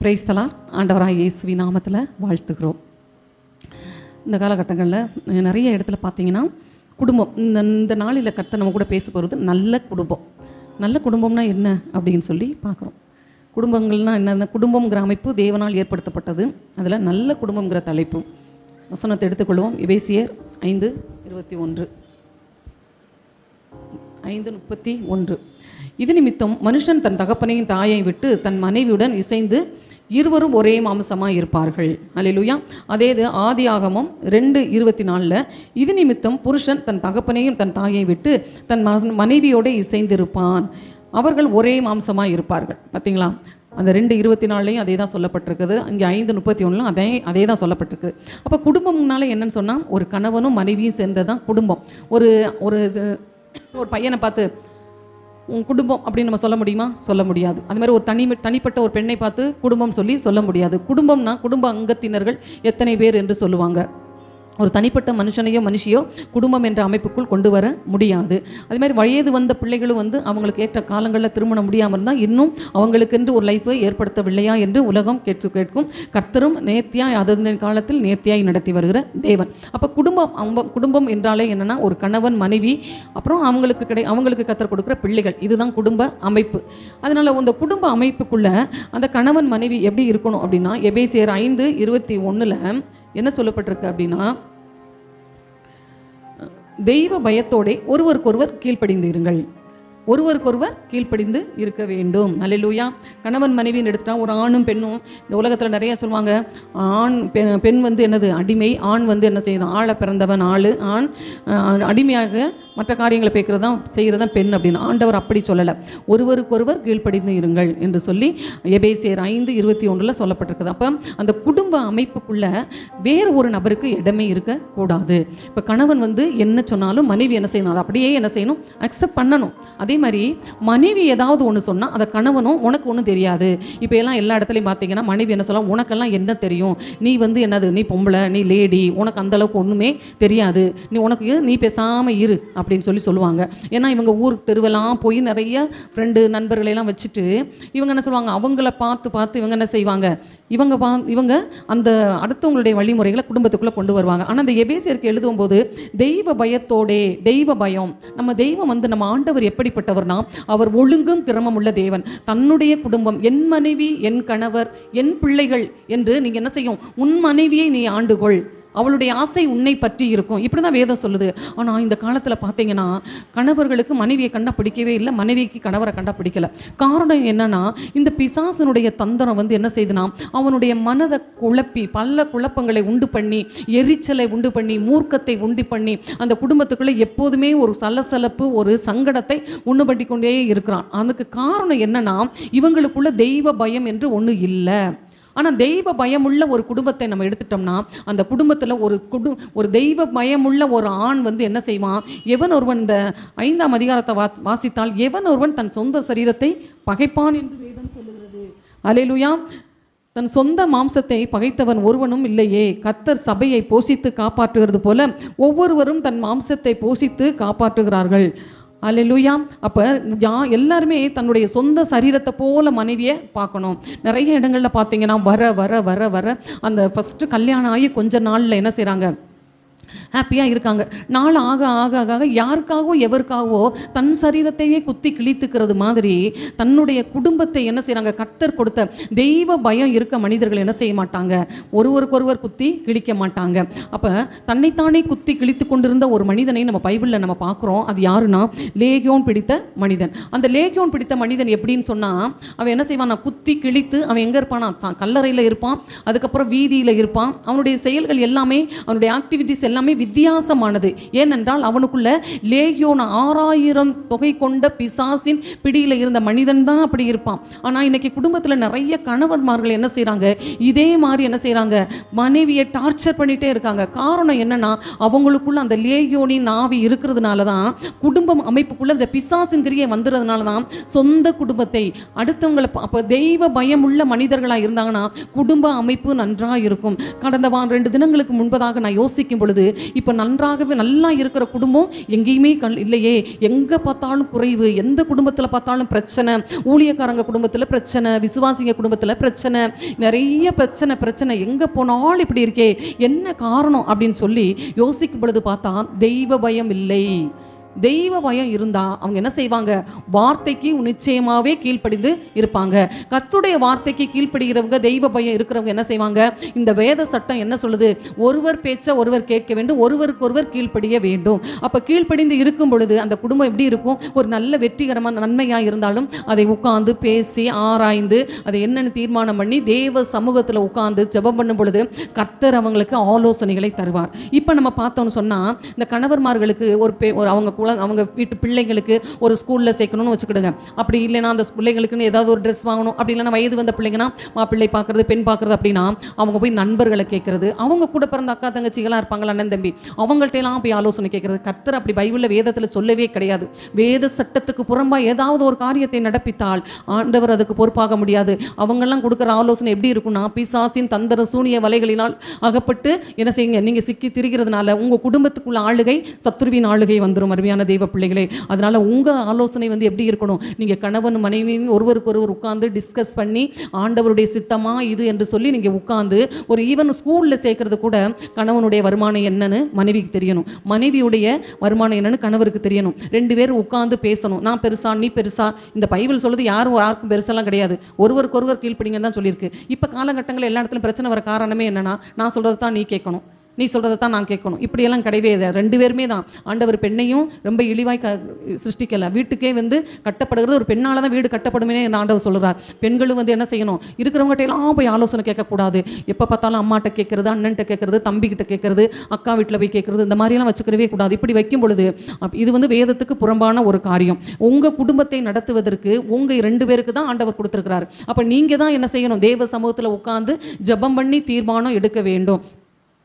பிரைஸ்தலா ஆண்டவராக இயேசுவி நாமத்தில் வாழ்த்துகிறோம். இந்த காலகட்டங்களில் நிறைய இடத்துல பார்த்தீங்கன்னா குடும்பம் இந்த இந்த நாளில் கர்த்தர் நம்ம கூட பேச போகிறது நல்ல குடும்பம். நல்ல குடும்பம்னா என்ன அப்படின்னு சொல்லி பார்க்குறோம் குடும்பங்கள்னால் என்ன குடும்பங்கிற அமைப்பு தேவனால் ஏற்படுத்தப்பட்டது. அதில் நல்ல குடும்பங்கிற தலைப்பு. வசனத்தை எடுத்துக்கொள்வோம். இபேசியர் ஐந்து இருபத்தி ஒன்று. ஐந்து முப்பத்தி ஒன்று. இது நிமித்தம் மனுஷன் தன் தகப்பனையும் தாயை விட்டு தன் மனைவியுடன் இசைந்து இருவரும் ஒரே மாம்சமாக இருப்பார்கள். அல்லேலூயா அதே இது ஆதி ஆகமம் ரெண்டு இருபத்தி நாலில் இது நிமித்தம் புருஷன் தன் தகப்பனையும் தன் தாயை விட்டு தன் மன- மனைவியோட இசைந்திருப்பான். அவர்கள் ஒரே மாம்சமாக இருப்பார்கள். பார்த்தீங்களா அந்த ரெண்டு இருபத்தி நாலுலையும் அதே தான் சொல்லப்பட்டிருக்குது. இங்கே ஐந்து முப்பத்தி ஒன்றிலும் அதே அதே தான் சொல்லப்பட்டிருக்குது. அப்போ குடும்பம்னால என்னன்னு சொன்னால் ஒரு கணவனும் மனைவியும் சேர்ந்தது தான் குடும்பம். ஒரு ஒரு இது ஒரு பையனை பார்த்து உன் குடும்பம் அப்படின்னு நம்ம சொல்ல முடியுமா? சொல்ல முடியாது. அது மாதிரி ஒரு தனி தனிப்பட்ட ஒரு பெண்ணை பார்த்து குடும்பம் சொல்லி சொல்ல முடியாது. குடும்பம்னா குடும்ப அங்கத்தினர்கள் எத்தனை பேர் என்று சொல்லுவாங்க. ஒரு தனிப்பட்ட மனுஷனையோ மனுஷியோ குடும்பம் என்ற அமைப்புக்குள் கொண்டு வர முடியாது. அதே மாதிரி வயது வந்த பிள்ளைகளும் வந்து அவங்களுக்கு ஏற்ற காலங்களில் திருமணம் முடியாமல் இருந்தால் இன்னும் அவங்களுக்கென்று ஒரு லைஃப்பை ஏற்படுத்தவில்லையா என்று உலகம் கேட்கு கேட்கும். கர்த்தரும் நேர்த்தியாய் அதன் காலத்தில் நேர்த்தியாய் நடத்தி வருகிற தேவன். அப்போ குடும்பம் அவங்க குடும்பம் என்றாலே என்னென்னா ஒரு கணவன் மனைவி அப்புறம் அவங்களுக்கு கிடை அவங்களுக்கு கத்தர் கொடுக்குற பிள்ளைகள். இதுதான் குடும்ப அமைப்பு. அதனால் அந்த குடும்ப அமைப்புக்குள்ளே அந்த கணவன் மனைவி எப்படி இருக்கணும் அப்படின்னா எபேசியர் ஐந்து இருபத்தி ஒன்றில் என்ன சொல்லப்பட்டிருக்கு அப்படின்னா தெய்வ பயத்தோடே ஒருவருக்கொருவர் கீழ்ப்படிந்தீர்கள் ஒருவருக்கொருவர் கீழ்ப்படிந்து இருக்க வேண்டும். அல்லையா கணவன் மனைவின்னு எடுத்துட்டா ஒரு ஆணும் பெண்ணும் இந்த உலகத்தில் நிறைய சொல்லுவாங்க ஆண் பெண் பெண் வந்து என்னது? அடிமை. ஆண் வந்து என்ன செய்யணும் ஆளை பிறந்தவன் ஆள். ஆண் அடிமையாக மற்ற காரியங்களை பேக்கிறது தான் செய்கிறது தான் பெண் அப்படின்னு. ஆண்டவர் அப்படி சொல்லலை. ஒருவருக்கொருவர் கீழ்ப்படிந்து இருங்கள் என்று சொல்லி எபேசியர் ஐந்து இருபத்தி ஒன்றில் சொல்லப்பட்டிருக்குது. அப்போ அந்த குடும்ப அமைப்புக்குள்ளே வேறு ஒரு நபருக்கு இடமே இருக்கக்கூடாது. இப்போ கணவன் வந்து என்ன சொன்னாலும் மனைவி என்ன செய்யணும்? அதை அப்படியே என்ன செய்யணும்? அக்செப்ட் பண்ணணும். அதே அதே மாதிரி மனைவி ஏதாவது ஒன்று சொன்னால் அதை கணவனும் உனக்கு ஒன்றும் தெரியாது. இப்போ எல்லாம் எல்லா இடத்துலையும் பார்த்தீங்கன்னா மனைவி என்ன சொல்லலாம் உனக்கெல்லாம் என்ன தெரியும்? நீ வந்து என்னது? நீ பொம்பளை நீ லேடி உனக்கு அந்த அளவுக்கு ஒன்றுமே தெரியாது. நீ உனக்கு நீ பேசாமல் இரு. அப்படின்னு சொல்லி சொல்லுவாங்க. ஏன்னா இவங்க ஊருக்கு தெருவெல்லாம் போய் நிறைய ஃப்ரெண்டு நண்பர்களையெல்லாம் வச்சுட்டு இவங்க என்ன சொல்லுவாங்க அவங்கள பார்த்து பார்த்து இவங்க என்ன செய்வாங்க? இவங்க பா இவங்க அந்த அடுத்தவங்களுடைய வழிமுறைகளை குடும்பத்துக்குள்ளே கொண்டு வருவாங்க. ஆனால் அந்த எபேசியருக்கு எழுதும் போது தெய்வ பயத்தோடே தெய்வ பயம். நம்ம தெய்வம் வந்து நம்ம ஆண்டவர் எப்படிப்பட்டவர்னா அவர் ஒழுங்கும் கிரமம் உள்ள தேவன். தன்னுடைய குடும்பம் என் மனைவி என் கணவர் என் பிள்ளைகள் என்று நீங்கள் என்ன செய்யும்? உன் மனைவியை நீ ஆண்டுகொள். அவளுடைய ஆசை உன்னை பற்றி இருக்கும். இப்படி தான் வேதம் சொல்லுது. ஆனால் இந்த காலத்தில் பார்த்தீங்கன்னா கணவர்களுக்கு மனைவியை கண்டா பிடிக்கவே இல்லை. மனைவிக்கு கணவரை கண்டா பிடிக்கல காரணம் என்னன்னா இந்த பிசாசனுடைய தந்திரம் வந்து என்ன செய்யுதுன்னா அவனுடைய மனதை குழப்பி பல குழப்பங்களை உண்டு பண்ணி எரிச்சலை உண்டு பண்ணி மூர்க்கத்தை உண்டு பண்ணி அந்த குடும்பத்துக்குள்ளே எப்போதுமே ஒரு சலசலப்பு ஒரு சங்கடத்தை உண்டு பண்ணி கொண்டே இருக்கிறான். அதுக்கு காரணம் என்னன்னா இவங்களுக்குள்ள தெய்வ பயம் என்று ஒன்று இல்லை. ஆனால் தெய்வ பயமுள்ள ஒரு குடும்பத்தை நம்ம எடுத்துட்டோம்னா அந்த குடும்பத்தில் ஒரு குடு ஒரு தெய்வ பயமுள்ள ஒரு ஆண் வந்து என்ன செய்வான்? எவன் ஒருவன் இந்த ஐந்தாம் அதிகாரத்தை வா வாசித்தால் எவன் ஒருவன் தன் சொந்த சரீரத்தை பகைப்பான் என்று வேதம் சொல்லுகிறது. அலையிலுயா தன் சொந்த மாம்சத்தை பகைத்தவன் ஒருவனும் இல்லையே. கத்தர் சபையை போஷித்து காப்பாற்றுகிறது போல ஒவ்வொருவரும் தன் மாம்சத்தை போஷித்து காப்பாற்றுகிறார்கள். அல்லேலூயா அப்போ யா எல்லாருமே தன்னுடைய சொந்த சரீரத்தை போல மனைவியை பார்க்கணும். நிறைய இடங்களில் பார்த்தீங்கன்னா வர வர வர வர அந்த ஃபஸ்ட்டு கல்யாணம் ஆகி கொஞ்ச நாளில் என்ன செய்கிறாங்க ஹாப்பியாக இருக்காங்க. நாள் ஆக ஆக ஆக ஆக யாருக்காகவோ எவருக்காகவோ தன் சரீரத்தையே குத்தி கிழித்துக்கிறது மாதிரி தன்னுடைய குடும்பத்தை என்ன செய்கிறாங்க கர்த்தர் கொடுத்த தெய்வ பயம் இருக்க மனிதர்கள் என்ன செய்ய மாட்டாங்க? ஒருவருக்கொருவர் குத்தி கிழிக்க மாட்டாங்க. அப்போ தன்னைத்தானே குத்தி கிழித்து கொண்டிருந்த ஒரு மனிதனை நம்ம பைபிளில் நம்ம பார்க்குறோம். அது யாருன்னா? லேகியோன் பிடித்த மனிதன். அந்த லேகியோன் பிடித்த மனிதன் எப்படின்னு சொன்னால் அவன் என்ன செய்வான் குத்தி கிழித்து அவன் எங்கே இருப்பானா? தான் கல்லறையில் இருப்பான். அதுக்கப்புறம் வீதியில் இருப்பான். அவனுடைய செயல்கள் எல்லாமே அவனுடைய ஆக்டிவிட்டிஸ் எல்லாமே வித்தியாசமானது. ஏனென்றால் அவனுக்குள்ள லேகியோன் ஆறாயிரம் தொகை கொண்ட பிசாசின் பிடியில் இருந்த மனிதன் தான் அப்படி இருப்பான். ஆனால் இன்னைக்கு குடும்பத்தில் நிறைய கணவன்மார்கள் என்ன செய்கிறாங்க இதே மாதிரி என்ன செய்கிறாங்க மனைவியை டார்ச்சர் பண்ணிட்டே இருக்காங்க. காரணம் என்னன்னா அவங்களுக்குள்ள அந்த லேகியோனின் ஆவி இருக்கிறதுனால தான் குடும்பம் அமைப்புக்குள்ள இந்த பிசாசின் கிரியை வந்துடுறதுனால தான் சொந்த குடும்பத்தை அடுத்தவங்களை அப்போ தெய்வ பயமுள்ள மனிதர்களாக இருந்தாங்கன்னா குடும்ப அமைப்பு நன்றாக இருக்கும் கடந்த வாரம் ரெண்டு தினங்களுக்கு முன்பதாக நான் யோசிக்கும் பொழுது இப்போ நன்றாகவே நல்லா இருக்கிற குடும்பம் எங்கேயுமே கண் இல்லையே. எங்கே பார்த்தாலும் குறைவு எந்த குடும்பத்தில் பார்த்தாலும் பிரச்சனை ஊழியக்காரங்க குடும்பத்தில் பிரச்சனை விசுவாசிங்க குடும்பத்தில் பிரச்சனை நிறைய பிரச்சனை பிரச்சனை. எங்கே போனாலும் இப்படி இருக்கே. என்ன காரணம் அப்படின்னு சொல்லி யோசிக்கும் பொழுது பார்த்தா தெய்வ பயம் இல்லை. தெய்வ பயம் இருந்தால் அவங்க என்ன செய்வாங்க? வார்த்தைக்கு நிச்சயமாகவே கீழ்ப்படிந்து இருப்பாங்க. கத்துடைய வார்த்தைக்கு கீழ்ப்படுகிறவங்க தெய்வ பயம் இருக்கிறவங்க என்ன செய்வாங்க? இந்த வேத சட்டம் என்ன சொல்லுது? ஒருவர் பேச்சை ஒருவர் கேட்க வேண்டும் ஒருவருக்கு ஒருவர் கீழ்ப்படிய வேண்டும். அப்போ கீழ்ப்படிந்து இருக்கும் பொழுது அந்த குடும்பம் எப்படி இருக்கும்? ஒரு நல்ல வெற்றிகரமான நன்மையாக இருந்தாலும் அதை உட்கார்ந்து பேசி ஆராய்ந்து அதை என்னென்னு தீர்மானம் பண்ணி தேவ சமூகத்தில் உட்கார்ந்து ஜெபம் பண்ணும் பொழுது கர்த்தர் அவங்களுக்கு ஆலோசனைகளை தருவார். இப்போ நம்ம பார்த்தோம்னு சொன்னால் இந்த கணவர்மார்களுக்கு ஒரு பே ஒரு அவங்க குழ அவங்க வீட்டு பிள்ளைங்களுக்கு ஒரு ஸ்கூலில் சேர்க்கணும்னு வச்சுக்கிடுங்க. அப்படி இல்லைன்னா அந்த பிள்ளைங்களுக்குன்னு ஏதாவது ஒரு ட்ரெஸ் வாங்கணும். அப்படி இல்லைன்னா வயது வந்த பிள்ளைங்கன்னா மாப்பிள்ளை பார்க்குறது பெண் பார்க்குறது அப்படின்னா அவங்க போய் நண்பர்களை கேட்குறது அவங்க கூட பிறந்த அக்கா தங்கச்சிகளாக இருப்பாங்களா அண்ணன் தம்பி அவங்கள்ட்ட எல்லாம் போய் ஆலோசனை கேட்குறது. கத்தர் அப்படி பைபிளில் வேதத்தில் சொல்லவே கிடையாது. வேத சட்டத்துக்கு புறம்பாக ஏதாவது ஒரு காரியத்தை நடப்பித்தால் ஆண்டவர் அதுக்கு பொறுப்பாக முடியாது. அவங்கெல்லாம் கொடுக்குற ஆலோசனை எப்படி இருக்கும்னா பிசாசின் தந்திர சூனிய வலைகளினால் அகப்பட்டு என்ன செய்யுங்க நீங்கள் சிக்கி திரிகிறதுனால உங்கள் குடும்பத்துக்குள்ள ஆளுகை சத்துருவின் ஆளுகை வந்துடும் அருமையான தெய்வ பிள்ளைகளே அதனால் உங்கள் ஆலோசனை வந்து எப்படி இருக்கணும்? நீங்கள் கணவன் மனைவி ஒருவருக்கு ஒருவர் உட்காந்து டிஸ்கஸ் பண்ணி ஆண்டவருடைய சித்தமா இது என்று சொல்லி நீங்கள் உட்காந்து ஒரு ஈவன் ஸ்கூலில் சேர்க்கறது கூட கணவனுடைய வருமானம் என்னன்னு மனைவிக்கு தெரியணும். மனைவியுடைய வருமானம் என்னன்னு கணவருக்கு தெரியணும். ரெண்டு பேரும் உட்காந்து பேசணும். நான் பெருசா நீ பெருசா இந்த பைபிள் சொல்லுது யாரும் யாருக்கும் பெருசெல்லாம் கிடையாது. ஒருவருக்கு ஒருவர் கீழ்ப்படிங்கன்னு தான் சொல்லியிருக்கு. இப்போ காலகட்டங்களில் எல்லா இடத்துலையும் பிரச்சனை வர காரணமே என்னன்னா நான் சொல்கிறது தான் நீ கேட்கணும். நீ சொல்கிறத தான் நான் கேட்கணும். இப்படியெல்லாம் கிடையவே இல்லை. ரெண்டு பேருமே தான். ஆண்டவர் பெண்ணையும் ரொம்ப இழிவாய் க சிருஷ்டிக்கலை. வீட்டுக்கே வந்து கட்டப்படுகிறது. ஒரு பெண்ணால் தான் வீடு கட்டப்படுமே என்று ஆண்டவர் சொல்கிறார் பெண்களும் வந்து என்ன செய்யணும்? இருக்கிறவங்ககிட்ட எல்லாம் போய் ஆலோசனை கேட்கக்கூடாது. எப்போ பார்த்தாலும் அம்மாட்ட கேட்கறது அண்ணன்ட்ட கேட்கறது தம்பிக்கிட்ட கேட்கறது அக்கா வீட்டில் போய் கேட்கறது இந்த மாதிரியெல்லாம் வச்சுக்கிறவே கூடாது. இப்படி வைக்கும் பொழுது இது வந்து வேதத்துக்கு புறம்பான ஒரு காரியம். உங்கள் குடும்பத்தை நடத்துவதற்கு உங்கள் ரெண்டு பேருக்கு தான் ஆண்டவர் கொடுத்துருக்கிறார். அப்போ நீங்கள் தான் என்ன செய்யணும்? தேவ சமூகத்தில் உட்காந்து ஜெபம் பண்ணி தீர்மானம் எடுக்க வேண்டும்.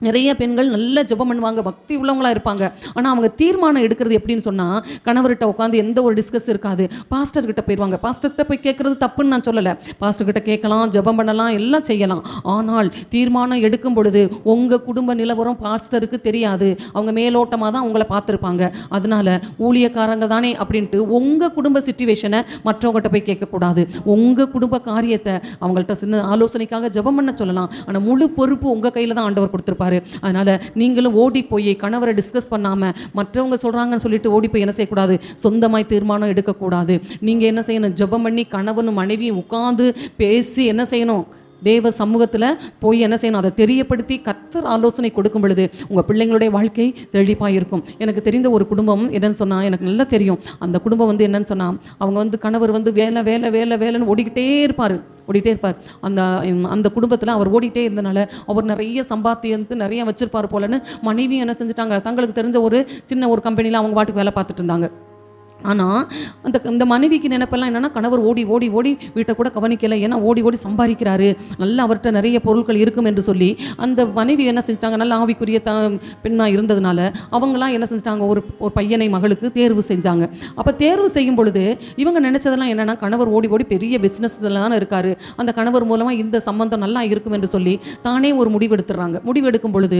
நிறைய பெண்கள் நல்ல ஜெபம் பண்ணுவாங்க பக்தி உள்ளவங்களா இருப்பாங்க. ஆனால் அவங்க தீர்மானம் எடுக்கிறது எப்படின்னு சொன்னால் கணவர்கிட்ட உட்காந்து எந்த ஒரு டிஸ்கஸ் இருக்காது. பாஸ்டர்கிட்ட போயிடுவாங்க. பாஸ்டர்கிட்ட போய் கேட்குறது தப்புன்னு நான் சொல்லலை. பாஸ்டர்கிட்ட கேட்கலாம் ஜெபம் பண்ணலாம் எல்லாம் செய்யலாம். ஆனால் தீர்மானம் எடுக்கும் பொழுது உங்கள் குடும்ப நிலவரம் பாஸ்டருக்கு தெரியாது. அவங்க மேலோட்டமாக தான் உங்களை பார்த்துருப்பாங்க. அதனால ஊழியக்காரங்க தானே அப்படின்ட்டு உங்கள் குடும்ப சுச்சுவேஷனை மற்றவங்ககிட்ட போய் கேட்கக்கூடாது. உங்கள் குடும்ப காரியத்தை அவங்கள்ட்ட சின்ன ஆலோசனைக்காக ஜெபம் பண்ண சொல்லலாம். ஆனால் முழு பொறுப்பு உங்கள் கையில் தான் ஆண்டவர் கொடுத்துருப்பாரு. அதனால் நீங்களும் ஓடி போய் கணவரை டிஸ்கஸ் பண்ணாமல் மற்றவங்க சொல்கிறாங்கன்னு சொல்லிட்டு ஓடி போய் என்ன செய்யக்கூடாது? சொந்தமாய் தீர்மானம் எடுக்கக்கூடாது. நீங்கள் என்ன செய்யணும்? ஜெபம் பண்ணி கணவனும் மனைவியும் உட்காந்து பேசி என்ன செய்யணும்? தேவ சமூகத்தில் போய் என்ன செய்யணும்? அதை தெரியப்படுத்தி கத்தர் ஆலோசனை கொடுக்கும் பொழுது உங்கள் பிள்ளைங்களுடைய வாழ்க்கை செழிப்பாக இருக்கும். எனக்கு தெரிந்த ஒரு குடும்பம் என்னன்னு சொன்னால் எனக்கு நல்லா தெரியும். அந்த குடும்பம் வந்து என்னன்னு சொன்னால் அவங்க வந்து கணவர் வந்து வேலை வேலை வேலை வேலைன்னு ஓடிக்கிட்டே இருப்பார். ஓடிட்டே இருப்பார். அந்த அந்த குடும்பத்தில் அவர் ஓடிட்டே இருந்தனால அவர் நிறைய சம்பாத்தியத்து நிறைய வச்சிருப்பார் போலன்னு மனைவியும் என்ன செஞ்சுட்டாங்க? தங்களுக்கு தெரிஞ்ச ஒரு சின்ன ஒரு கம்பெனியில் அவங்க பாட்டுக்கு வேலை பார்த்துட்டு இருந்தாங்க. ஆனால் அந்த இந்த மனைவிக்கு நினைப்பெல்லாம் என்னென்னா கணவர் ஓடி ஓடி ஓடி வீட்டை கூட கவனிக்கலை. ஏன்னா ஓடி ஓடி சம்பாதிக்கிறாரு. நல்லா அவர்கிட்ட நிறைய பொருட்கள் இருக்கும் என்று சொல்லி அந்த மனைவி என்ன செஞ்சிட்டாங்க? நல்ல ஆவிக்குரிய த பெண்ணாக இருந்ததுனால அவங்களாம் என்ன செஞ்சிட்டாங்க? ஒரு ஒரு பையனை மகளுக்கு தேர்வு செஞ்சாங்க. அப்போ தேர்வு செய்யும் பொழுது இவங்க நினைச்சதெல்லாம் என்னென்னா கணவர் ஓடி ஓடி பெரிய பிஸ்னஸ்லாம் இருக்காரு. அந்த கணவர் மூலமாக இந்த சம்பந்தம் நல்லா இருக்கும் என்று சொல்லி தானே ஒரு முடிவு எடுத்துடுறாங்க. முடிவு எடுக்கும் பொழுது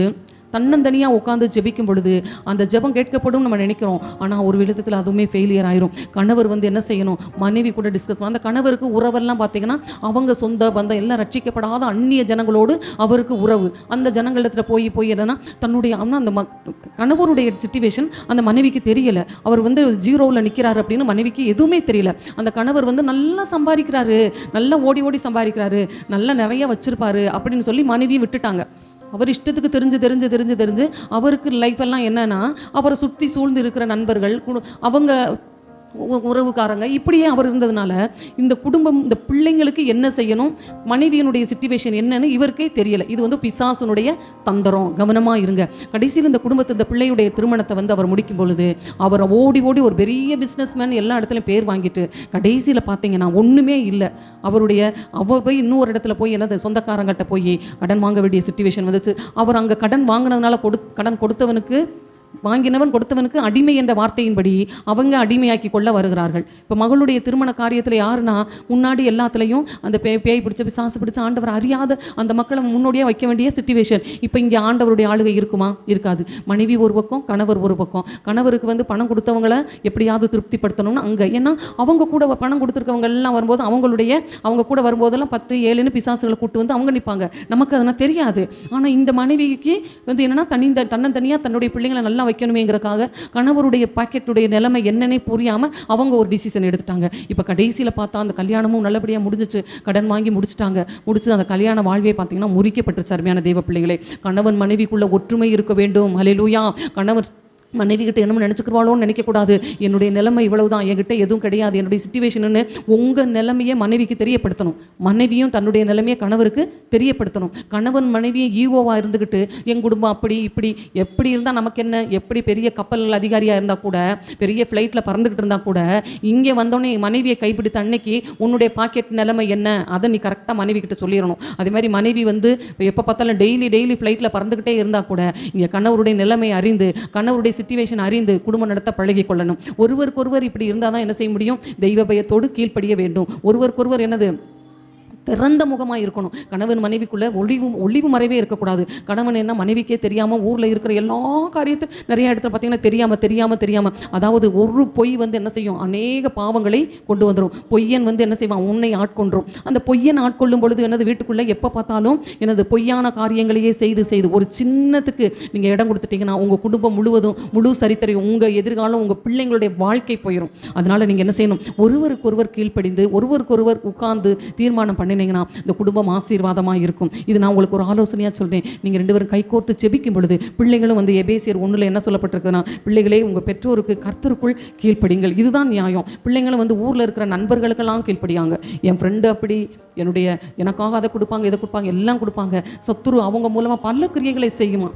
தன்னந்தனியாக உட்காந்து ஜெபிக்கும் பொழுது அந்த ஜெபம் கேட்கப்படும் நம்ம நினைக்கிறோம். ஆனால் ஒரு விதத்தில் அதுவுமே ஃபெயிலியர் ஆயிரும். கணவர் வந்து என்ன செய்யணும்? மனைவி கூட டிஸ்கஸ் பண்ண அந்த கணவருக்கு உறவெல்லாம் பார்த்தீங்கன்னா அவங்க சொந்த பந்தம் எல்லாம் ரட்சிக்கப்படாத அந்நிய ஜனங்களோடு அவருக்கு உறவு. அந்த ஜனங்களிடத்தில் போய் போய் என்னன்னா தன்னுடைய ஆனால் அந்த ம கணவருடைய சுச்சுவேஷன் அந்த மனைவிக்கு தெரியல. அவர் வந்து ஜீரோவில் நிற்கிறாரு அப்படின்னு மனைவிக்கு எதுவுமே தெரியல. அந்த கணவர் வந்து நல்லா சம்பாதிக்கிறாரு. நல்லா ஓடி ஓடி சம்பாதிக்கிறாரு. நல்லா நிறைய வச்சிருப்பாரு அப்படின்னு சொல்லி மனைவியை விட்டுட்டாங்க. அவர் இஷ்டத்துக்கு தெரிஞ்சு தெரிஞ்சு தெரிஞ்சு தெரிஞ்சு அவருக்கு லைஃப் எல்லாம் என்னன்னா அவரை சுற்றி சூழ்ந்து இருக்கிற நண்பர்கள் அவங்க உறவுக்காரங்க. இப்படியே அவர் இருந்ததுனால இந்த குடும்பம் இந்த பிள்ளைங்களுக்கு என்ன செய்யணும்? மனைவியினுடைய சுச்சுவேஷன் என்னன்னு இவருக்கே தெரியல. இது வந்து பிசாசனுடைய தந்திரம். கவனமாக இருங்க. கடைசியில் இந்த குடும்பத்தை இந்த பிள்ளையுடைய திருமணத்தை வந்து அவர் முடிக்கும் பொழுது அவர் ஓடி ஓடி ஒரு பெரிய பிஸ்னஸ்மேன் எல்லா இடத்துலையும் பேர் வாங்கிட்டு கடைசியில் பார்த்தீங்கன்னா ஒன்றுமே இல்லை. அவருடைய அவர் போய் இன்னொரு இடத்துல போய் என்னது சொந்தக்காரங்கிட்ட போய் கடன் வாங்க வேண்டிய சுச்சுவேஷன் வந்துச்சு. அவர் அங்கே கடன் வாங்கினதுனால கொடு கடன் கொடுத்தவனுக்கு வாங்கினவன் கொடுத்தவனுக்கு அடிமை என்ற வார்த்தையின்படி அவங்க அடிமையாக்கி கொள்ள வருகிறார்கள். இப்போ மகளுடைய திருமண காரியத்தில் யாருன்னா முன்னாடி எல்லாத்துலேயும் அந்த பே பேய் பிடிச்ச பிசாசு பிடிச்ச ஆண்டவர் அறியாத அந்த மக்களை முன்னோடியே வைக்க வேண்டிய சுச்சுவேஷன் இப்போ இங்கே ஆண்டவருடைய ஆளுகை இருக்குமா? இருக்காது. மனைவி ஒரு பக்கம் கணவர் ஒரு பக்கம். கணவருக்கு வந்து பணம் கொடுத்தவங்கள எப்படியாவது திருப்திப்படுத்தணும்னு அங்கே. ஏன்னா அவங்க கூட பணம் கொடுத்துருக்கவங்க எல்லாம் வரும்போது அவங்களுடைய அவங்க கூட வரும்போதெல்லாம் பத்து ஏழுன்னு பிசாசுகளை கூட்டு வந்து அவங்க நிற்பாங்க நமக்கு அதெல்லாம் தெரியாது. ஆனால் இந்த மனைவிக்கு வந்து என்னன்னா தனி தன்னந்தனியாக தன்னுடைய பிள்ளைங்களை நல்லா வைக்கணுமேங்கிறக்காக கணவருடைய பாக்கெட்டுடைய நிலைமை என்னன்னே புரியாமல் அவங்க ஒரு டிசிஷன் எடுத்துட்டாங்க. இப்போ கடைசியில் பார்த்தா அந்த கல்யாணமும் நல்லபடியாக முடிஞ்சிச்சு. கடன் வாங்கி முடிச்சிட்டாங்க. முடிச்சு அந்த கல்யாண வாழ்வே பார்த்தீங்கன்னா முறிக்கப்பட்டுருச்சு அருமையான தெய்வ பிள்ளைகளே கணவன் மனைவிக்குள்ள ஒற்றுமை இருக்க வேண்டும். அலையிலூயா கணவர் மனைவி கிட்ட என்னமோ நினச்சிக்கிறவாளோன்னு நினைக்கக்கூடாது. என்னுடைய நிலைமை இவ்வளவு தான் என்கிட்ட எதுவும் கிடையாது. என்னுடைய சுச்சுவேஷன்னு உங்கள் நிலைமையை மனைவிக்கு தெரியப்படுத்தணும். மனைவியும் தன்னுடைய நிலைமையை கணவருக்கு தெரியப்படுத்தணும். கணவன் மனைவியும் ஈவோவாக இருந்துக்கிட்டு என் குடும்பம் அப்படி இப்படி எப்படி இருந்தால் நமக்கு என்ன? எப்படி பெரிய கப்பல் அதிகாரியாக இருந்தால் கூட பெரிய ஃப்ளைட்டில் பறந்துக்கிட்டு இருந்தால் கூட இங்கே வந்தோடனே மனைவியை கைப்பிடித்த அன்னைக்கு உன்னுடைய பாக்கெட் நிலைமை என்ன? அதை நீ கரெக்டாக மனைவி கிட்ட சொல்லிடணும். அதே மாதிரி மனைவி வந்து எப்போ பார்த்தாலும் டெய்லி டெய்லி ஃப்ளைட்டில் பறந்துக்கிட்டே இருந்தால் கூட இங்கே கணவருடைய நிலைமை அறிந்து கணவருடைய சுச்சுவேஷன் அறிந்து குடும்பம் நடத்த பழகி கொள்ளணும். ஒருவருக்கொருவர் இப்படி இருந்தால் தான் என்ன செய்ய முடியும்? தெய்வ பயத்தோடு கீழ்ப்படிய வேண்டும். ஒருவருக்கொருவர் என்னது? திறந்த முகமாக இருக்கணும். கணவன் மனைவிக்குள்ளே ஒளிவு ஒளிவு மறைவே இருக்கக்கூடாது. கணவன் என்ன மனைவிக்கே தெரியாமல் ஊரில் இருக்கிற எல்லா காரியத்தையும் நிறைய இடத்துல பார்த்தீங்கன்னா தெரியாமல் தெரியாமல் தெரியாமல் அதாவது ஒரு பொய் வந்து என்ன செய்யும்? அநேக பாவங்களை கொண்டு வந்துடும் பொய்யன் வந்து என்ன செய்வான்? உன்னை ஆட்கொன்றும். அந்த பொய்யன் ஆட்கொள்ளும் பொழுது எனது வீட்டுக்குள்ளே எப்போ பார்த்தாலும் எனது பொய்யான காரியங்களையே செய்து செய்து. ஒரு சின்னத்துக்கு நீங்கள் இடம் கொடுத்துட்டீங்கன்னா உங்கள் குடும்பம் முழுவதும் முழு சரித்திரையும் உங்கள் எதிர்காலம் உங்கள் பிள்ளைங்களுடைய வாழ்க்கை போயிடும் அதனால் நீங்கள் என்ன செய்யணும்? ஒருவருக்கொருவர் கீழ்ப்படிந்து ஒருவருக்கொருவர் உட்கார்ந்து தீர்மானம் பண்ணி பண்ணினீங்கன்னா இந்த குடும்பம் ஆசீர்வாதமாக இருக்கும். இது நான் உங்களுக்கு ஒரு ஆலோசனையாக சொல்கிறேன் நீங்கள் ரெண்டு பேரும் கைகோர்த்து செபிக்கும் பொழுது பிள்ளைகளும் வந்து எபேசியர் ஒன்றில் என்ன சொல்லப்பட்டிருக்குதுன்னா பிள்ளைகளே உங்கள் பெற்றோருக்கு கர்த்தருக்குள் கீழ்ப்படிங்கள். இதுதான் நியாயம். பிள்ளைங்களும் வந்து ஊரில் இருக்கிற நண்பர்களுக்கெல்லாம் கீழ்ப்படியாங்க. என் ஃப்ரெண்டு அப்படி என்னுடைய எனக்காக அதை கொடுப்பாங்க இதை கொடுப்பாங்க எல்லாம் கொடுப்பாங்க. சத்துரு அவங்க மூலமாக பல கிரியைகளை செய்யுமா?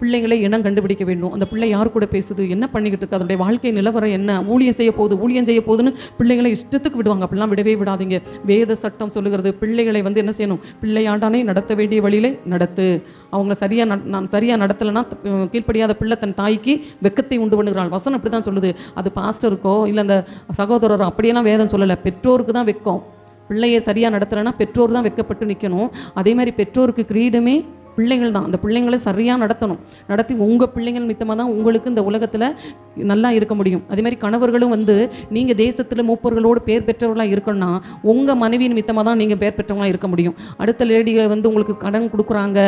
பிள்ளைகளை இனம் கண்டுபிடிக்க வேண்டும். அந்த பிள்ளை யார் கூட பேசுது? என்ன பண்ணிக்கிட்டு இருக்கு? அதனுடைய வாழ்க்கை நிலவரம் என்ன? ஊழியம் செய்ய போகுது ஊழியம் செய்ய போகுதுன்னு பிள்ளைகளை இஷ்டத்துக்கு விடுவாங்க. அப்படிலாம் விடவே விடாதீங்க. வேத சட்டம் சொல்லுகிறது பிள்ளைகளை வந்து என்ன செய்யணும்? பிள்ளையாண்டானே நடத்த வேண்டிய வழியிலே நடத்து. அவங்க சரியாக நட நான் சரியாக நடத்தலைன்னா கீழ்ப்படியாத பிள்ளை தன் தாய்க்கு வெக்கத்தை உண்டு பண்ணுகிறாள். வசனம் அப்படி தான் சொல்லுது. அது பாஸ்டருக்கோ இல்லை அந்த சகோதரரோ அப்படியெல்லாம் வேதம் சொல்லலை. பெற்றோருக்கு தான் வெக்கம். பிள்ளையை சரியாக நடத்துகிறேன்னா பெற்றோர் தான் வெக்கப்பட்டு நிற்கணும் அதே மாதிரி பெற்றோருக்கு கிரீடமே பிள்ளைகள் தான். அந்த பிள்ளைங்களை சரியாக நடத்தணும். நடத்தி உங்கள் பிள்ளைங்கள் மித்தமாக தான் உங்களுக்கு இந்த உலகத்தில் நல்லா இருக்க முடியும். அதே மாதிரி கணவர்களும் வந்து நீங்கள் தேசத்தில் மூப்பர்களோடு பேர் பெற்றவர்களாக இருக்கணும்னா உங்கள் மனைவியின் மித்தமாக தான் நீங்கள் பேர் பெற்றவங்களாக இருக்க முடியும். அடுத்த லேடிகள் வந்து உங்களுக்கு கடன் கொடுக்குறாங்க.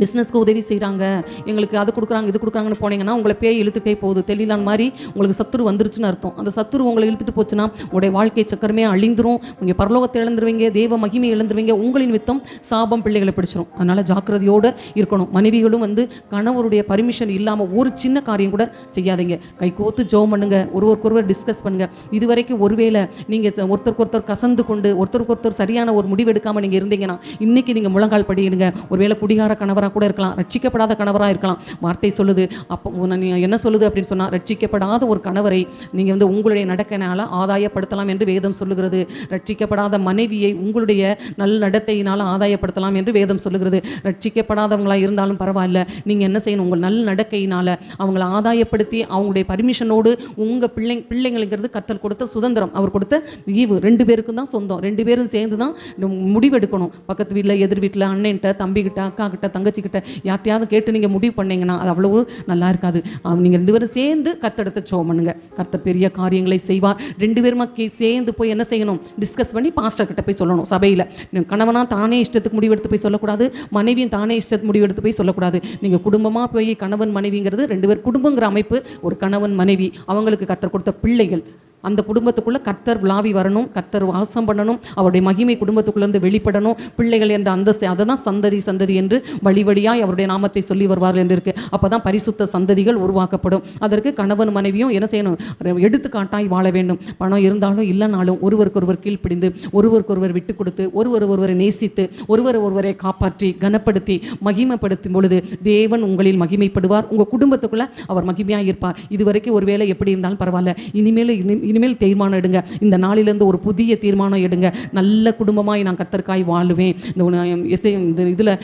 பிஸ்னஸ்க்கு உதவி செய்கிறாங்க எங்களுக்கு அது கொடுக்குறாங்க இது கொடுக்குறாங்கன்னு போனீங்கன்னா உங்களை பேய் இழுத்துட்டே போகுது. தெரியலான் மாதிரி உங்களுக்கு சத்துரு வந்துருச்சுன்னு அர்த்தம். அந்த சத்துரு உங்களை இழுத்துட்டு போச்சுன்னா உங்களுடைய வாழ்க்கை சக்கரமே அழிந்துரும். உங்கள் பரலோகத்தை இழந்துருவீங்க தேவ மகிமை இழந்துருவீங்க. உங்களின் வித்தம் சாபம் பிள்ளைகளை பிடிச்சிரும். அதனால் ஜாக்கிரதையோடு இருக்கணும். மனைவிகளும் வந்து கணவருடைய பர்மிஷன் இல்லாமல் ஒரு சின்ன காரியம் கூட செய்யாதீங்க. கை கோத்து ஜோம் பண்ணுங்க. ஒருவருக்கொருவர் டிஸ்கஸ் பண்ணுங்க. இதுவரைக்கும் ஒருவேளை நீங்கள் ஒருத்தருக்கு ஒருத்தர் கசந்து கொண்டு ஒருத்தருக்கு ஒருத்தர் சரியான ஒரு முடிவு எடுக்காமல் நீங்கள் இருந்தீங்கன்னா இன்னைக்கு நீங்கள் முழங்கால் படியிடுங்க. ஒருவேளை குடிகார கணவராக கூட இருக்கலாம். ரட்சிக்கப்படாத கணவராக இருக்கலாம். வார்த்தை சொல்லுது. அப்போ என்ன சொல்லுது அப்படின்னு சொன்னால் ரட்சிக்கப்படாத ஒரு கணவரை நீங்கள் வந்து உங்களுடைய நடக்கையினால் ஆதாயப்படுத்தலாம் என்று வேதம் சொல்லுகிறது. ரட்சிக்கப்படாத மனைவியை உங்களுடைய நல் நடத்தையினால் ஆதாயப்படுத்தலாம் என்று வேதம் சொல்லுகிறது. ரட்சிக்கப்படாதவங்களாக இருந்தாலும் பரவாயில்ல. நீங்கள் என்ன செய்யணும்? உங்கள் நல் நடக்கையினால் அவங்கள ஆதாயப்படுத்தி அவங்களுடைய பர்மிஷனோடு உங்கள் பிள்ளை பிள்ளைங்களுங்கிறது கத்தல் கொடுத்த சுதந்திரம். அவர் கொடுத்த ஈவு. ரெண்டு பேருக்கும் தான் சொந்தம். ரெண்டு பேரும் சேர்ந்து தான் முடிவெடுக்கணும். பக்கத்து வீட்டில் எதிர் வீட்டில் அண்ணன்ட்ட தம்பிக்கிட்ட அக்கா கிட்ட தங்கச்சிக்கிட்ட யார்ட்டையாவது கேட்டு நீங்கள் முடிவு பண்ணீங்கன்னா அது அவ்வளோ நல்லா இருக்காது. நீங்கள் ரெண்டு பேரும் சேர்ந்து கத்தெடுத்து சோ பண்ணுங்க. பெரிய காரியங்களை செய்வார். ரெண்டு பேருமா கே- சேர்ந்து போய் என்ன செய்யணும்? டிஸ்கஸ் பண்ணி பாஸ்டர் கிட்ட போய் சொல்லணும் சபையில். கணவனாக தானே இஷ்டத்துக்கு முடிவெடுத்து போய் சொல்லக்கூடாது. மனைவியும் தானே இஷ்டத்துக்கு முடிவெடுத்து போய் சொல்லக்கூடாது. நீங்கள் குடும்பமாக போய் கணவன் மனைவிங்கிறது ரெண்டு பேர் குடும்பங்கிற அமைப்பு ஒரு கணவன் மனைவி. அவங்களுக்கு கற்றுக் கொடுத்த பிள்ளைகள். அந்த குடும்பத்துக்குள்ளே கர்த்தர் விளாவி வரணும் கர்த்தர் வாசம் பண்ணணும் அவருடைய மகிமை குடும்பத்துக்குள்ளேருந்து வெளிப்படணும் பிள்ளைகள் என்ற அந்தஸ்து அதை தான் சந்ததி சந்ததி என்று வழி வழியாய் அவருடைய நாமத்தை சொல்லி வருவார்கள் என்று இருக்கு. அப்போ தான் பரிசுத்த சந்ததிகள் உருவாக்கப்படும். அதற்கு கணவன் மனைவியும் என்ன செய்யணும்? எடுத்துக்காட்டாய் வாழ வேண்டும். பணம் இருந்தாலும் இல்லைனாலும் ஒருவருக்கொருவர் கீழ்ப்பிடிந்து ஒருவருக்கொருவர் விட்டு கொடுத்து ஒருவர் ஒருவரை நேசித்து ஒருவர் ஒருவரை காப்பாற்றி கனப்படுத்தி மகிமைப்படுத்தும் பொழுது தேவன் உங்களில் மகிமைப்படுவார். உங்கள் குடும்பத்துக்குள்ளே அவர் மகிமையாக இருப்பார். இதுவரைக்கும் ஒருவேளை எப்படி இருந்தாலும் பரவாயில்ல. இனிமேல் இனி- இனிமேல் தீர்மானம் எடுங்க. இந்த நாளிலேருந்து ஒரு புதிய தீர்மானம் எடுங்க. நல்ல குடும்பமாய் நான் கத்தர்காய் வாழுவேன். இந்த உன- இசை இந்த இதில்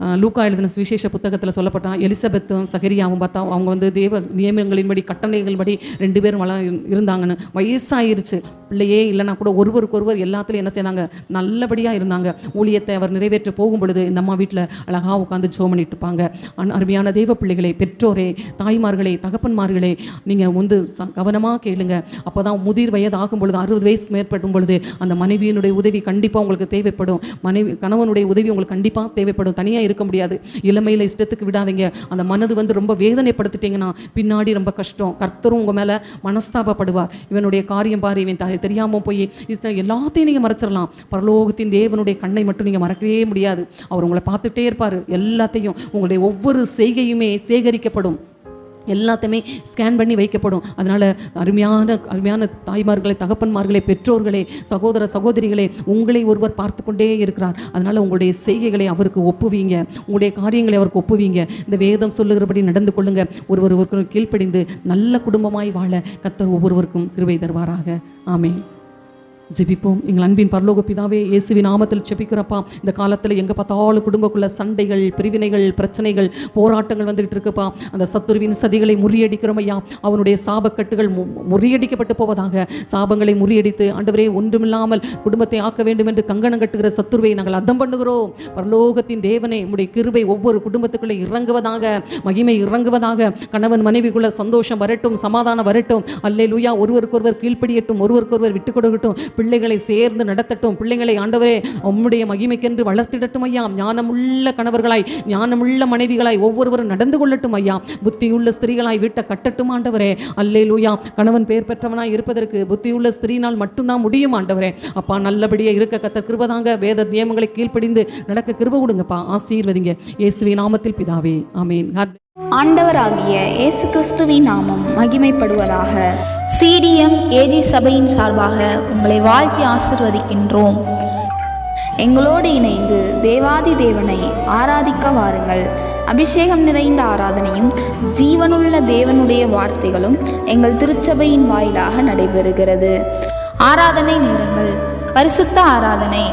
லூக்கா எழுதின சுவிசேஷ புத்தகத்தில் சொல்லப்பட்டான். எலிசபெத்தும் சகரியாவும் பார்த்தா அவங்க வந்து தேவ நியமங்களின்படி கட்டளைகளின்படி ரெண்டு பேரும் வள இருந்தாங்கன்னு. வயசாயிருச்சு. பிள்ளையே இல்லைனா கூட ஒருவருக்கு ஒருவர் எல்லாத்துலையும் என்ன செய்தாங்க? நல்லபடியாக இருந்தாங்க. ஊழியத்தை அவர் நிறைவேற்ற போகும் பொழுது இந்த அம்மா வீட்டில் அழகாக உட்காந்து ஜோ இருப்பாங்க. அன்- அருமையான தெய்வ பிள்ளைகளே பெற்றோரே தாய்மார்களே தகப்பன்மார்களே நீங்கள் வந்து கவனமாக கேளுங்க. அப்போ தான் முதிர் வயது ஆகும் பொழுது அறுபது வயசுக்கு மேற்படும் பொழுது அந்த மனைவியினுடைய உதவி கண்டிப்பாக உங்களுக்கு தேவைப்படும். மனைவி கணவனுடைய உதவி உங்களுக்கு கண்டிப்பாக தேவைப்படும். தனியாக இருக்க முடியாது. இளமையில் இஷ்டத்துக்கு விடாதீங்க. அந்த மனது வந்து ரொம்ப வேதனைப்படுத்திட்டீங்கன்னா பின்னாடி ரொம்ப கஷ்டம். கர்த்தரும் உங்கள் மேலே மனஸ்தாபப்படுவார். இவனுடைய காரியம் பாரு இவன் த- தெரியாமல் போய் எல்லாத்தையும் நீங்கள் மறைச்சிடலாம். பரலோகத்தின் தேவனுடைய கண்ணை மட்டும் நீங்கள் மறக்கவே முடியாது. அவர் உங்களை பார்த்துட்டே இருப்பார். எல்லாத்தையும் உங்களுடைய ஒவ்வொரு செய்கையுமே சேகரிக்கப்படும். எல்லாத்தையுமே ஸ்கேன் பண்ணி வைக்கப்படும். அதனால் அருமையான அருமையான தாய்மார்களே தகப்பன்மார்களே பெற்றோர்களே சகோதர சகோதரிகளே உங்களை ஒருவர் பார்த்து கொண்டே இருக்கிறார். அதனால் உங்களுடைய செய்கைகளை அவருக்கு ஒப்புவீங்க. உங்களுடைய காரியங்களை அவருக்கு ஒப்புவீங்க. இந்த வேதம் சொல்லுகிறபடி நடந்து கொள்ளுங்க. ஒருவர் ஒருவர் கீழ்ப்படிந்து நல்ல குடும்பமாய் வாழ கத்தர் ஒவ்வொருவருக்கும் கிருவை தருவாராக. ஆமேன். ஜெபிப்போம். எங்கள் அன்பின் பரலோக பிதாவே இயேசுவின் நாமத்தில் ஜெபிக்கிறப்பா இந்த காலத்தில் எங்கே பார்த்தாலும் குடும்பக்குள்ள சண்டைகள் பிரிவினைகள் பிரச்சனைகள் போராட்டங்கள் வந்துகிட்டு இருக்குப்பா. அந்த சத்துருவின் சதிகளை முறியடிக்கிறோம் ஐயா அவனுடைய சாபக்கட்டுகள் முறியடிக்கப்பட்டு போவதாக. சாபங்களை முறியடித்து ஆண்டவரே ஒன்றுமில்லாமல் குடும்பத்தை ஆக்க வேண்டும் என்று கங்கணம் கட்டுகிற சத்துருவை நாங்கள் அர்த்தம் பண்ணுகிறோம். பரலோகத்தின் தேவனை உடைய கிருபை ஒவ்வொரு குடும்பத்துக்குள்ளே இறங்குவதாக மகிமை இறங்குவதாக கணவன் மனைவிக்குள்ள சந்தோஷம் வரட்டும் சமாதானம் வரட்டும். அல்லேலூயா ஒருவருக்கொருவர் கீழ்ப்படியட்டும் ஒருவருக்கொருவர் விட்டுக் கொடுக்கட்டும். பிள்ளைகளை சேர்ந்து நடத்தட்டும். பிள்ளைகளை ஆண்டவரே உம்முடைய மகிமைக்கென்று வளர்த்திடட்டும் ஐயா. ஞானமுள்ள கணவர்களாய் ஞானமுள்ள மனைவிகளாய் ஒவ்வொருவரும் நடந்து கொள்ளட்டும் ஐயா. புத்தியுள்ள ஸ்திரீகளாய் வீட்டை கட்டட்டும் ஆண்டவரே. அல்லே லூயா கணவன் பெயர் பெற்றவனாய் இருப்பதற்கு புத்தியுள்ள ஸ்திரீனால் மட்டும்தான் முடியும் ஆண்டவரே. அப்பா நல்லபடியாக இருக்க கத்த கிருபதாங்க வேத நியமங்களை கீழ்ப்படிந்து நடக்க கிருப கொடுங்கப்பா. ஆசீர்வதிங்க. இயேசுவின் நாமத்தில் பிதாவே. ஆமீன். ஆண்டவராகிய இயேசு கிறிஸ்துவின் நாமம் மகிமைப்படுவதாக. சிடிஎம் ஏஜி சபையின் சார்பாக உங்களை வாழ்த்தி ஆசிர்வதிக்கின்றோம். எங்களோடு இணைந்து தேவாதி தேவனை ஆராதிக்க வாருங்கள். அபிஷேகம் நிறைந்த ஆராதனையும் ஜீவனுள்ள தேவனுடைய வார்த்தைகளும் எங்கள் திருச்சபையின் வாயிலாக நடைபெறுகிறது. ஆராதனை நேரங்கள் பரிசுத்த ஆராதனை